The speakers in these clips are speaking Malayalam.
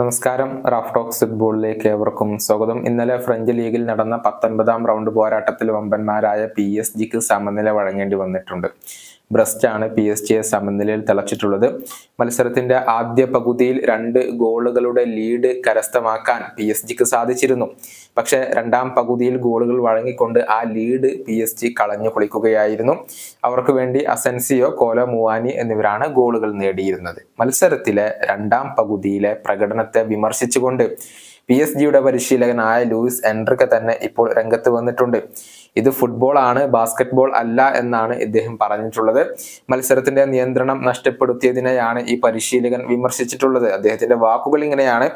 നമസ്കാരം. റാഫ് ടോക്സ് ഫുട്ബോളിലേക്ക് ഏവർക്കും സ്വാഗതം. ഇന്നലെ ഫ്രഞ്ച് ലീഗിൽ നടന്ന പത്തൊൻപതാം റൗണ്ട് പോരാട്ടത്തിൽ വമ്പന്മാരായ പി എസ് ജിക്ക് സമനില വഴങ്ങേണ്ടി വന്നിട്ടുണ്ട്. ബ്രസ്റ്റ് ആണ് പി എസ് ജിയെ സമനിലയിൽ തിളച്ചിട്ടുള്ളത്. മത്സരത്തിന്റെ ആദ്യ പകുതിയിൽ രണ്ട് ഗോളുകളുടെ ലീഡ് കരസ്ഥമാക്കാൻ പി എസ് ജിക്ക് സാധിച്ചിരുന്നു. പക്ഷേ രണ്ടാം പകുതിയിൽ ഗോളുകൾ വഴങ്ങിക്കൊണ്ട് ആ ലീഡ് പി എസ് ജി കളഞ്ഞു കുളിക്കുകയായിരുന്നു അവർക്ക് വേണ്ടി അസെൻസിയോ കോല മുവാനി എന്നിവരാണ് ഗോളുകൾ നേടിയിരുന്നത്. മത്സരത്തിലെ രണ്ടാം പകുതിയിലെ പ്രകടനത്തെ വിമർശിച്ചുകൊണ്ട് പി എസ് ജിയുടെ പരിശീലകനായ ലൂയിസ് എൻട്രിക്ക തന്നെ ഇപ്പോൾ രംഗത്ത് വന്നിട്ടുണ്ട്. ഇത് ഫുട്ബോൾ ആണ് ബാസ്കറ്റ്ബോൾ അല്ല എന്നാണ് ഇദ്ദേഹം പറഞ്ഞിട്ടുള്ളത്. മത്സരത്തിന്റെ നിയന്ത്രണം നഷ്ടപ്പെടുത്തിയതിനെയാണ് ഈ പരിശീലകൻ വിമർശിച്ചിട്ടുള്ളത്. അദ്ദേഹത്തിന്റെ വാക്കുകൾ ഇങ്ങനെയാണ്.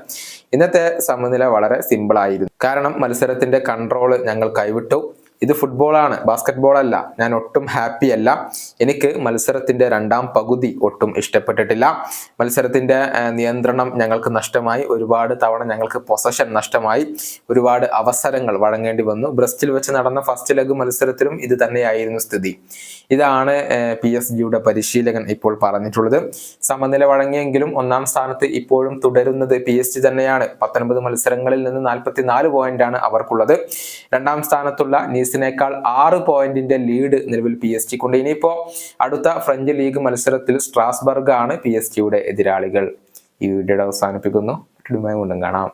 ഇന്നത്തെ സമനില വളരെ സിമ്പിൾ ആയിരുന്നു. കാരണം മത്സരത്തിന്റെ കൺട്രോൾ ഞങ്ങൾ കൈവിട്ടു. ഇത് ഫുട്ബോളാണ് ബാസ്കറ്റ്ബോൾ അല്ല. ഞാൻ ഒട്ടും ഹാപ്പി അല്ല. എനിക്ക് മത്സരത്തിന്റെ രണ്ടാം പകുതി ഒട്ടും ഇഷ്ടപ്പെട്ടിട്ടില്ല. മത്സരത്തിന്റെ നിയന്ത്രണം ഞങ്ങൾക്ക് നഷ്ടമായി. ഒരുപാട് തവണ ഞങ്ങൾക്ക് പൊസഷൻ നഷ്ടമായി. ഒരുപാട് അവസരങ്ങൾ വഴങ്ങേണ്ടി വന്നു. ബ്രസ്റ്റിൽ വെച്ച് നടന്ന ഫസ്റ്റ് ലെഗ് മത്സരത്തിലും ഇത് തന്നെയായിരുന്നു സ്ഥിതി. ഇതാണ് പി എസ് ജിയുടെ പരിശീലകൻ ഇപ്പോൾ പറഞ്ഞിട്ടുള്ളത്. സമനില വഴങ്ങിയെങ്കിലും ഒന്നാം സ്ഥാനത്ത് ഇപ്പോഴും തുടരുന്നത് പി എസ് ജി തന്നെയാണ്. പത്തൊൻപത് മത്സരങ്ങളിൽ നിന്ന് നാൽപ്പത്തി നാല് പോയിന്റാണ് അവർക്കുള്ളത്. രണ്ടാം സ്ഥാനത്തുള്ള നീസിനേക്കാൾ ആറ് പോയിന്റിന്റെ ലീഡ് നിലവിൽ പി എസ് ജിക്കുണ്ട് ഇനിയിപ്പോ അടുത്ത ഫ്രഞ്ച് ലീഗ് മത്സരത്തിൽ സ്ട്രാസ്ബർഗ് ആണ് പി എസ് ജിയുടെ എതിരാളികൾ. ഈ വീഡിയോയുടെ അവസാനിപ്പിക്കുന്നു. കാണാം.